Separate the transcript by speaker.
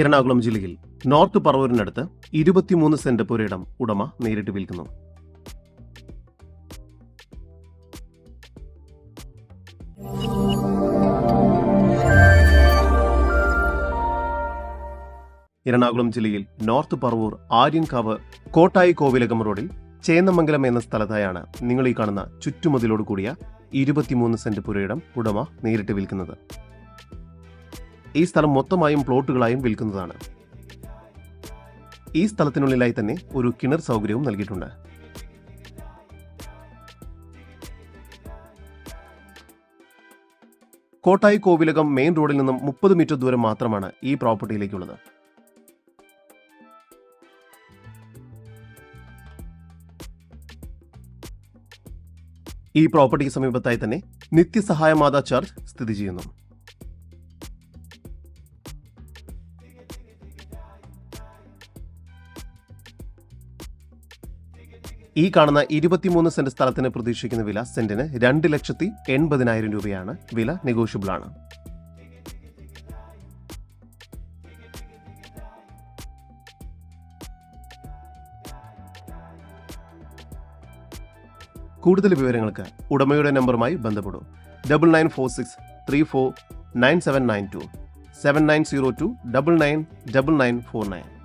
Speaker 1: എറണാകുളം ജില്ലയിൽ നോർത്ത് പറവൂരിനടുത്ത് ഇരുപത്തിമൂന്ന് സെന്റ് പുരയിടം ഉടമ നേരിട്ട് വിൽക്കുന്നു. എറണാകുളം ജില്ലയിൽ നോർത്ത് പറവൂർ ആര്യൻകാവ് കോട്ടായി കോവിലകം റോഡിൽ ചേന്നമംഗലം എന്ന സ്ഥലത്തായാണ് നിങ്ങൾ ഈ കാണുന്ന ചുറ്റുമതിലോട് കൂടിയ ഇരുപത്തിമൂന്ന് സെന്റ് പുരയിടം ഉടമ നേരിട്ട് വിൽക്കുന്നത്. ഈ സ്ഥലം മൊത്തമായും പ്ലോട്ടുകളായും വിൽക്കുന്നതാണ്. ഈ സ്ഥലത്തിനുള്ളിലായി തന്നെ ഒരു കിണർ സൗകര്യവും നൽകിയിട്ടുണ്ട്. കോട്ടായി കോവിലകം മെയിൻ റോഡിൽ നിന്നും മുപ്പത് മീറ്റർ ദൂരം മാത്രമാണ് ഈ പ്രോപ്പർട്ടിയിലേക്കുള്ളത്. ഈ പ്രോപ്പർട്ടിക്ക് സമീപത്തായി തന്നെ നിത്യസഹായമാത ചർച്ച് സ്ഥിതി ചെയ്യുന്നു. ഈ കാണുന്ന ഇരുപത്തിമൂന്ന് സെന്റ് സ്ഥലത്തിന് പ്രതീക്ഷിക്കുന്ന വില സെന്റിന് രണ്ട് ലക്ഷത്തി എൺപതിനായിരം രൂപയാണ്. വില നെഗോഷ്യബിൾ ആണ്. കൂടുതൽ വിവരങ്ങൾക്ക് ഉടമയുടെ നമ്പറുമായി ബന്ധപ്പെടൂ. Double nine four six three four nine seven nine two seven nine zero two double nine double nine four nine